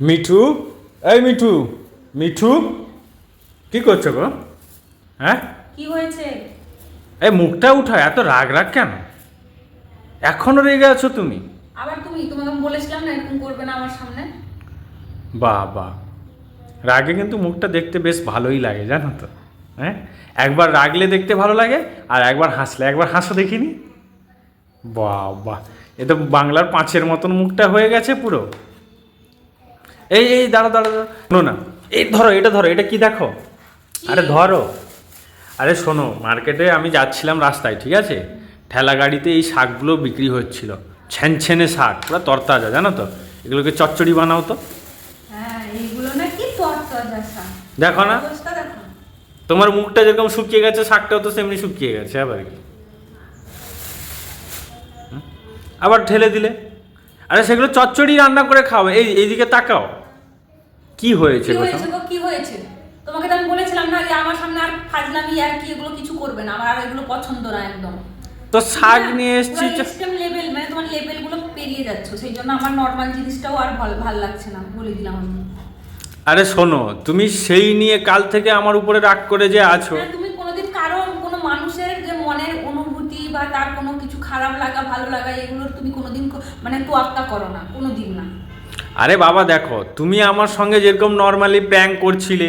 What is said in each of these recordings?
মিঠু এই মিঠু মিঠু কি করছ গো? হ্যাঁ? কি হয়েছে? এই মুখটা উঠা এত রাগ রাগ কেন? এখনও রেগে আছো তুমি? আবার তুমি তোমাকে বলেছিলাম না এরকম করবে না আমার সামনে? বাহ বাহ রাগে কিন্তু মুখটা দেখতে বেশ ভালোই লাগে জানো তো। হ্যাঁ? একবার রাগলে দেখতে ভালো লাগে আর একবার হাসলে একবার হাসো দেখিনি? বাহ বাহ এ তো বাংলার পাঁচের মতন মুখটা হয়ে গেছে পুরো। এই এই দাঁড়া দাঁড়া দাঁড়া শোনো না এই ধরো এটা ধরো এটা কি দেখো? আরে ধরো। আরে শোনো মার্কেটে আমি যাচ্ছিলাম রাস্তায় ঠিক আছে? ঠেলা গাড়িতে এই শাকগুলো বিক্রি হচ্ছিল। ছ্যানছেনে শাক পুরো তরতাজা জানো তো? এগুলোকে চচ্চড়ি বানাও তো। হ্যাঁ দেখো না। তোমার মুখটা যেরকম শুকিয়ে গেছে শাকটাও তো সেমনি শুকিয়ে গেছে আবার কি? আবার ঠেলে দিলে। আরে সেগুলো চচ্চড়ি রান্না করে খাও এই এইদিকে তাকাও। কি হয়েছে কি হয়েছে গো? কি হয়েছে? তোমাকে তো আমি বলেছিলাম না যে আমার সামনে আর ফাজলামি আর কি এগুলো কিছু করবে না। আমার আর এগুলো পছন্দ না একদম। তো শাক নিয়ে এসেছি এক্সট্রিম লেভেল মানে তোমার লেভেলগুলো পেরিয়ে যাচ্ছ। সেই জন্য আমার নর্মাল জিনিসটাও আর ভালো ভালো লাগছে না। বলে দিলাম আমি। আরে শোনো তুমি সেই নিয়ে কাল থেকে আমার উপরে রাগ করে যে আছো মানে তুমি কোনোদিন কারও কোনো মানুষের যে মনের অনুভূতি বা তার কোনো কিছু খারাপ লাগা ভালো লাগা এগুলোর তুমি কোনোদিন মানে তোয়াক্কা করো না কোনোদিন না। আরে বাবা দেখো তুমি আমার সঙ্গে যেরকম নর্মালি প্র্যাঙ্ক করছিলে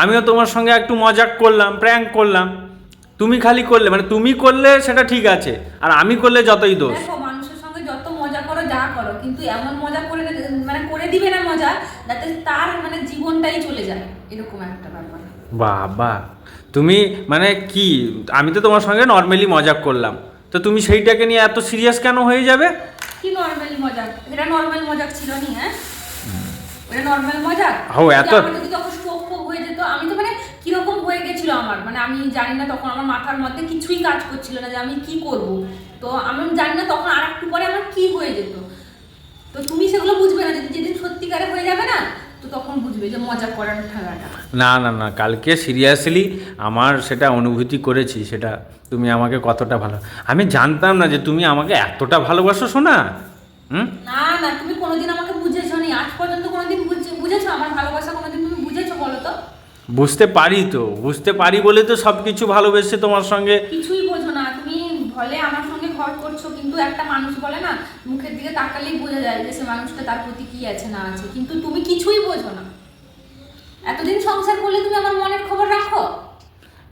আমিও তোমার সঙ্গে একটু মজাক করলাম প্র্যাঙ্ক করলাম। তুমি খালি করলে মানে তুমি করলে সেটা ঠিক আছে আর আমি করলে যতই দোষ। দেখো মানুষের সঙ্গে যত মজা করো যা করো কিন্তু এমন মজা করে মানে করে দিবে না মজা যাতে তার মানে জীবনটাই চলে যায় এরকম একটা ব্যাপার। বাবা তুমি মানে কি আমি তো তোমার সঙ্গে নর্মালি মজা করলাম। তো তুমি সেইটাকে নিয়ে এত সিরিয়াস কেন হয়ে যাবে? কি নর্মাল মজা এটা নর্মাল মজা ছিল নি হ্যাঁ? এটা নর্মাল মজা হো, এত- হয়ে যেত আমি তো মানে কীরকম হয়ে গেছিল আমার? মানে আমি জানি না তখন আমার মাথার মধ্যে কিছুই কাজ করছিল না যে আমি কি করব। তো আমি জানি না তখন আর একটু পরে আমার কি হয়ে যেত। তো তুমি সেগুলো বুঝবে না যদি যেদিন সত্যিকারে হয়ে যাবে না তো তখন বুঝবে যে মজা না না না কালকে সিরিয়াসলি আমার সেটা অনুভূতি করেছি সেটা তুমি আমাকে কতটা ভালো আমি জানতাম না যে তুমি আমাকে এতটা ভালোবাসো শোনা হুম? না না তুমি কোনোদিন আমাকে বুঝেছ নি আজ পর্যন্ত কোনোদিন বুঝেছ আমার ভালোবাসা কোনোদিন তুমি বুঝেছ বলো তো? বুঝতে পারি তো বুঝতে পারি বলে তো সব কিছু ভালোবেসে তোমার সঙ্গে কিছুই বোঝো না তুমি ভলে আমার সঙ্গে ঘর করছ কিন্তু একটা মানুষ বলে না মুখের দিকে তাকালেই বোঝা যায় যে সে মানুষটা তার প্রতি কি আছে না আছে কিন্তু তুমি কিছুই বোঝো না। এতদিন সংসার করলে তুমি আমার মনের খবর রাখো?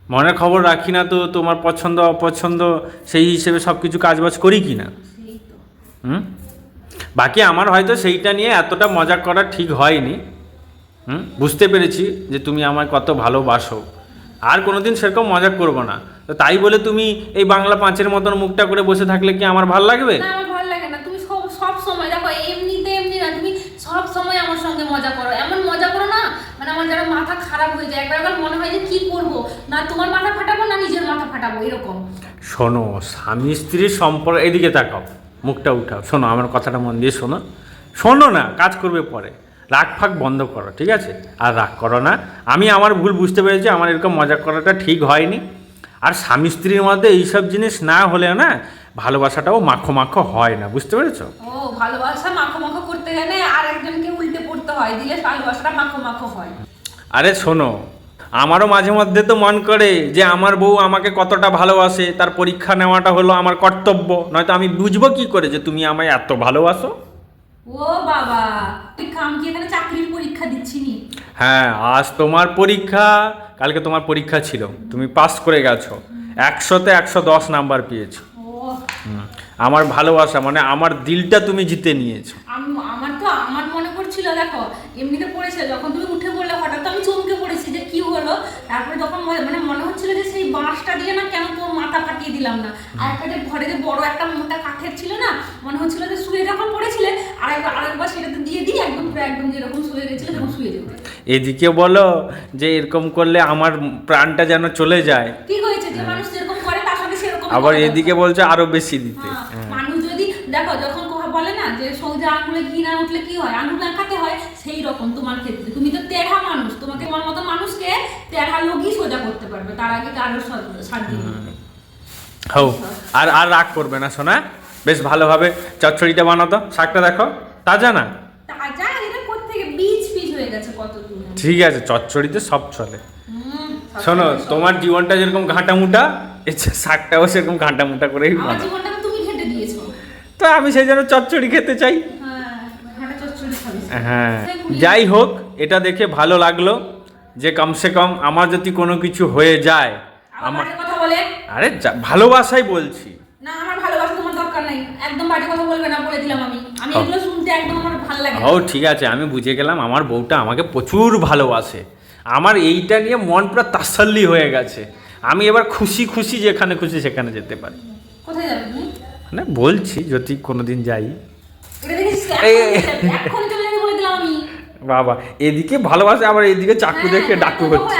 মনের খবর রাখি না তো তোমার পছন্দ অপছন্দ সেই হিসেবে সব কিছু কাজবাজ করি কি না হুম? বাকি আমার হয়তো সেইটা নিয়ে এতটা মজা করা ঠিক হয়নি। হুম? বুঝতে পেরেছি যে তুমি আমায় কত ভালোবাসো। আর কোনোদিন সেরকম মজা করব না। তো তাই বলে তুমি এই বাংলা পাঁচের মতন মুখটা করে বসে থাকলে কি আমার ভালো লাগবে না আমার ভালো লাগে না তুমি সব সব সময় দেখো এমনিতে এমনি না তুমি সব সময় আমার সঙ্গে মজা করো এমন মজা করো না মানে আমার যেন মাথা খারাপ হয়ে যায়। একবার মনে হয় যে কি করব? না তোমার মাথা ফাটাবো না নিজের মাথা ফাটাবো এরকম। শোনো স্বামী স্ত্রীর সম্পর্ক এদিকে তাকাও মুখটা উঠাও। শোনো আমার কথাটা মন দিয়ে শোনো। শোনো না কাজ করবে পরে। রাগ ফাগ বন্ধ করো ঠিক আছে? আর রাগ করো না। আমি আমার ভুল বুঝতে পেরেছি আমার এরকম মজা করাটা ঠিক হয়নি। আর স্বামী স্ত্রীর মধ্যে এইসব জিনিস না হলেও না ভালোবাসাটাও মাখো মাখো হয় না বুঝতে পেরেছ? ও ভালোবাসা মাখো মাখো করতে গেলে আর একজনকে উল্টে পড়তে হয় দিলে ভালোবাসাটা মাখো মাখো হয়। আরে শোনো আমারও মাঝে মধ্যে তো মন করে যে আমার বউ আমাকে কতটা ভালোবাসে তার পরীক্ষা নেওয়াটা হলো আমার কর্তব্য নয়তো আমি বুঝব কি করে যে তুমি আমায় এত ভালোবাসো? ও বাবা পরীক্ষা আমি কি এখানে চাকরির পরীক্ষা দিচ্ছি নি হ্যাঁ আজ তোমার পরীক্ষা কালকে তোমার পরীক্ষা ছিল তুমি পাস করে গেছো একশোতে একশো দশ নাম্বার পেয়েছ। আমার ভালোবাসা মানে আমার দিলটা তুমি জিতে নিয়েছো। আম- আমার তো আমার মনে পড়ছিল দেখো এমনিতে পড়েছিল যখন তুমি উঠে পড়লে হঠাৎ আমি চমকে পড়েছি যে কি হলো তারপরে যখন মানে মনে হচ্ছিল যে সেই বাঁশটা দিয়ে না কেন তোর মাথা ফাটিয়ে দিলাম না? আর একটা যে ঘরে যে বড় একটা মোটা কাঠের ছিল না মনে হচ্ছিল যে শুয়ে যখন পড়েছিলে আরেকবার আরেকবার সেটাতে দিয়ে দিই একদম পুরো একদম যেরকম শুয়ে গেছিল তখন শুয়ে যেতে এদিকে বলো যে এরকম করলে আমার প্রাণটা যেন চলে যায়। ঠিক হয়েছে যে মানুষ যেরকম করে তার সঙ্গে সেরকম আবার এদিকে বলছে। আরও বেশি দিতে। হ্যাঁ, মানুষ যদি দেখো যখন বলে না যে সোজা আঙুলে ঘি না উঠলে কি হয়? আঙুল আঁকাতে হয় সেই রকম তোমার ক্ষেত্রে। তুমি তো তেড়া মানুষ তোমাকে তোমার মতো মানুষকে তেড়া লোকই সোজা করতে পারবে তার আগে আর আর রাগ করবে না শোনা বেশ ভালোভাবে চচ্চড়িটা বানাতো। শাকটা দেখো তাজা না? তাজা? এটা কোত্থেকে? বীজ বীজ হয়ে গেছে কত ঠিক আছে চচ্চড়িতে সব চলে। শোনো তোমার জীবনটা যেরকম ঘাঁটা মুটা শাকটাও সেরকম ঘাঁটা মুটা করেই আমার তো আমি সেই জন্য চচ্চড়ি খেতে চাই। হ্যাঁ হ্যাঁ যাই হোক এটা দেখে ভালো লাগল। যে কমসে কম আমার যদি কোনো কিছু হয়ে যায় আমার কথা বলে? আরে ভালোবাসাই বলছি। না আমার ভালোবাসা তোমার দরকার নাই। একদম বাজে কথা বলবে না বলে দিলাম আমি। আমি হ্যাঁ। এগুলো শুনতে একদম আমার ভালো লাগে ও ঠিক আছে আমি বুঝে গেলাম আমার বউটা আমাকে প্রচুর ভালোবাসে। আমার এইটা নিয়ে মন পুরো তাসাল্লি হয়ে গেছে। আমি এবার খুশি খুশি যেখানে খুশি সেখানে যেতে পারি। কোথায় যাবে তুমি? মানে বলছি যদি কোনোদিন যাই। এখন চলে যাবে বলে দিলাম আমি বাবা এদিকে ভালোবাসে আবার এদিকে চাকু হ্যাঁ, দেখে ডাকু হচ্ছে।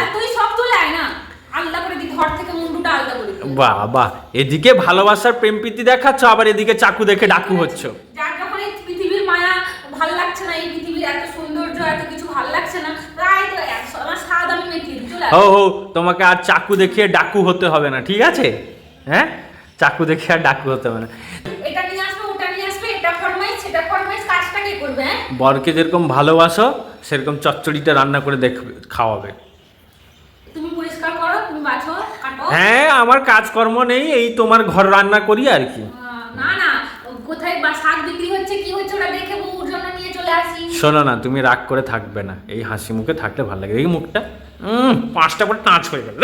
বাবা এদিকে ভালোবাসার প্রেম প্রীতি দেখাচ্ছ আবার এদিকে চাকু দেখে ডাকু হচ্ছ। যার যখন এই পৃথিবীর মায়া ভালো লাগছে না এই পৃথিবীর এত সৌন্দর্য এত কিছু ভালো লাগছে না তাই তো আমার স্বাদ আমি মেটিয়ে চলে হো হো তোমাকে আর চাকু দেখিয়ে ডাকু হতে হবে না ঠিক আছে? হ্যাঁ? চাকু দেখে আর ডাকু হতে হবে না এটা নিয়ে আসবে ওটা নিয়ে আসবে এটা ফরমাইশ সেটা কাজটা কে করবে হ্যাঁ? বরকে যেরকম ভালোবাসো সেরকম চচ্চড়িটা রান্না করে দেখবে খাওয়াবে। তুমি পরিষ্কার করো তুমি বাছো কাটো। হ্যাঁ আমার কাজকর্ম নেই এই তোমার ঘর রান্না করি আর কি। না না কোথায় বা শাক বিক্রি হচ্ছে কি হচ্ছে ওটা দেখে বউর জন্য নিয়ে চলে আসি। শোনো না তুমি রাগ করে থাকবে না এই হাসি মুখে থাকলে ভালো লাগে। এই মুখটা উম, পাঁচটা পর টাঁচ হয়ে গেল।